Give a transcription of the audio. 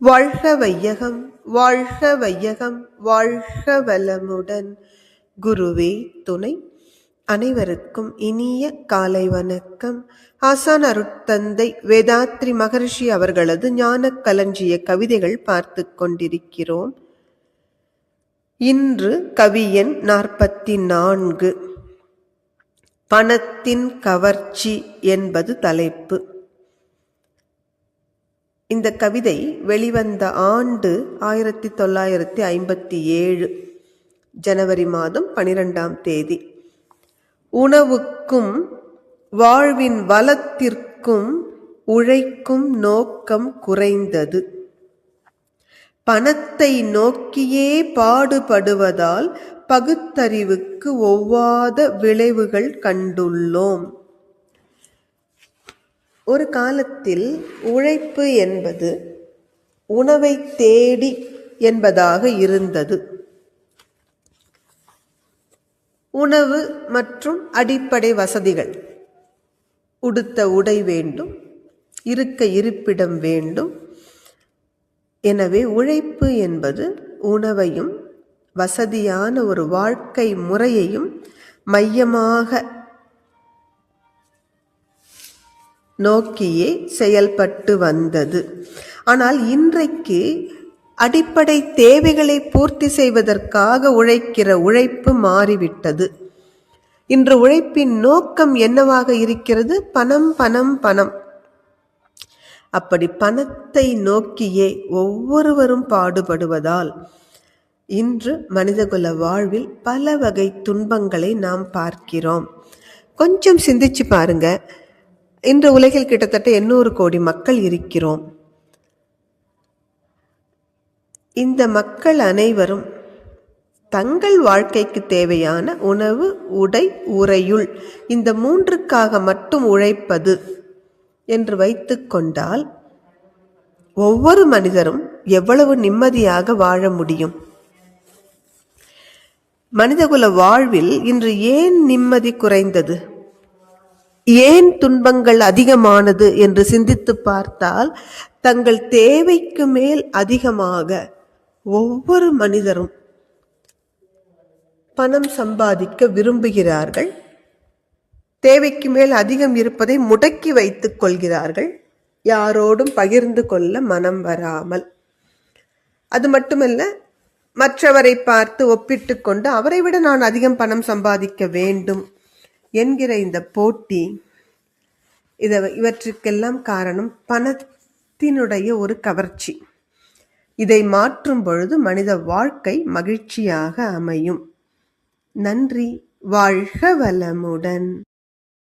வாழ்க வையகம் வாழ்க வையகம் வாழ்க வளமுடன் குருவே துணை. அனைவருக்கும் இனிய காலை வணக்கம். ஆசான் அருட்தந்தை வேதாத்ரி மகரிஷி அவர்களது ஞான கலஞ்சிய கவிதைகள் பார்த்து கொண்டிருக்கிறோம். இன்று கவியன் நாற்பத்தி நான்கு பணத்தின் கவர்ச்சி என்பது தலைப்பு. இந்த கவிதை வெளிவந்த ஆண்டு ஆயிரத்தி தொள்ளாயிரத்தி ஐம்பத்தி ஏழு ஜனவரி மாதம் பனிரெண்டாம் தேதி. உணவுக்கும் வாழ்வின் வளத்திற்கும் உழைக்கும் நோக்கம் குறைந்தது. பணத்தை நோக்கியே பாடுபடுவதால் பகுத்தறிவுக்கு ஒவ்வாத விளைவுகள் கண்டுள்ளோம். ஒரு காலத்தில் உழைப்பு என்பது உணவை தேடி என்பதாக இருந்தது. உணவு மற்றும் அடிப்படை வசதிகள். உடுத்த உடை வேண்டும் இருக்க இருப்பிடம் வேண்டும். எனவே உழைப்பு என்பது உணவையும் வசதியான ஒரு வாழ்க்கை முறையையும் மையமாக நோக்கியே செயல்பட்டு வந்தது. ஆனால் இன்றைக்கு அடிப்படை தேவைகளை பூர்த்தி செய்வதற்காக உழைக்கிற உழைப்பு மாறிவிட்டது. இன்று உழைப்பின் நோக்கம் என்னவாக இருக்கிறது? பணம் பணம் பணம். அப்படி பணத்தை நோக்கியே ஒவ்வொருவரும் பாடுபடுவதால் இன்று மனிதகுல வாழ்வில் பல வகை துன்பங்களை நாம் பார்க்கிறோம். கொஞ்சம் சிந்திச்சு பாருங்க. இன்று உலகில் கிட்டத்தட்ட எண்ணூறு கோடி மக்கள் இருக்கிறோம். இந்த மக்கள் அனைவரும் தங்கள் வாழ்க்கைக்கு தேவையான உணவு உடை உறையுள் இந்த மூன்றுக்காக மட்டும் உழைப்பது என்று வைத்துக்கொண்டால் ஒவ்வொரு மனிதரும் எவ்வளவு நிம்மதியாக வாழ முடியும்? மனிதகுல வாழ்வில் இன்று ஏன் நிம்மதி குறைந்தது? ஏன் துன்பங்கள் அதிகமானது என்று சிந்தித்து பார்த்தால் தங்கள் தேவைக்கு மேல் அதிகமாக ஒவ்வொரு மனிதரும் பணம் சம்பாதிக்க விரும்புகிறார்கள். தேவைக்கு மேல் அதிகம் இருப்பதை முடக்கி வைத்துக் கொள்கிறார்கள். யாரோடும் பகிர்ந்து கொள்ள மனம் வராமல். அது மட்டுமல்ல மற்றவரை பார்த்து ஒப்பிட்டு கொண்டு அவரை விட நான் அதிகம் பணம் சம்பாதிக்க வேண்டும் என்கிற இந்த போட்டி இதை இவற்றுக்கெல்லாம் காரணம் பணத்தினுடைய ஒரு கவர்ச்சி. இதை மாற்றும் பொழுது மனித வாழ்க்கை மகிழ்ச்சியாக அமையும். நன்றி வாழ்க வளமுடன்.